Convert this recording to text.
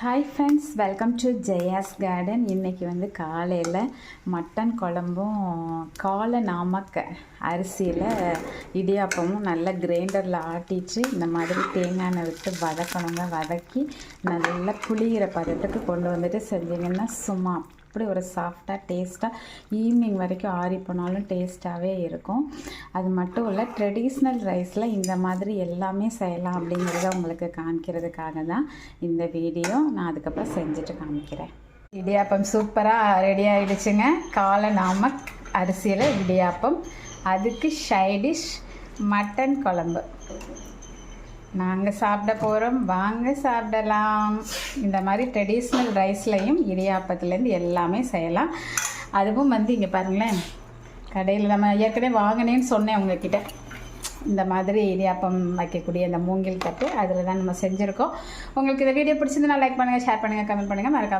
Hi friends welcome to Jaya's garden இன்றைக்கி வந்து காலையில் மட்டன் குழம்பும் காலை நாமக்க அரிசியில் இடியாப்பமும் நல்லா கிரைண்டரில் ஆட்டிட்டு இந்த மாதிரி தேங்காய் எண்ணெய் விட்டு வதக்கணுங்க. வதக்கி நல்லா புளிகிற பதத்துக்கு கொண்டு வந்துட்டு செஞ்சிங்கன்னா சும்மா அப்படி ஒரு சாஃப்டாக டேஸ்ட்டாக ஈவினிங் வரைக்கும் ஆறி போனாலும் டேஸ்ட்டாகவே இருக்கும். அது மட்டும் இல்லை ட்ரெடிஷ்னல் ரைஸில் இந்த மாதிரி எல்லாமே செய்யலாம் அப்படிங்கிறத உங்களுக்கு காமிக்கிறதுக்காக தான் இந்த வீடியோ நான் அதுக்கப்புறம் செஞ்சுட்டு காமிக்கிறேன். இடியாப்பம் சூப்பராக ரெடி ஆகிடுச்சுங்க காலை நாமக் அரிசியில் இடியாப்பம் அதுக்கு ஷைடிஷ் மட்டன் குழம்பு. நாங்கள் சாப்பிட போகிறோம் வாங்க சாப்பிடலாம். இந்த மாதிரி ட்ரெடிஷ்னல் ரைஸ்லையும் இடியாப்பத்துலேருந்து எல்லாமே செய்யலாம். அதுவும் வந்து இங்கே பாருங்களேன் கடையில் நம்ம ஏற்கனவே வாங்கினேன்னு சொன்னேன் உங்ககிட்ட. இந்த மாதிரி இடியாப்பம் வைக்கக்கூடிய இந்த மூங்கில் தட்டு அதில் தான் நம்ம செஞ்சுருக்கோம். உங்களுக்கு இந்த வீடியோ பிடிச்சிருந்தா லைக் பண்ணுங்கள் ஷேர் பண்ணுங்கள் கமெண்ட் பண்ணுங்கள் மறக்காம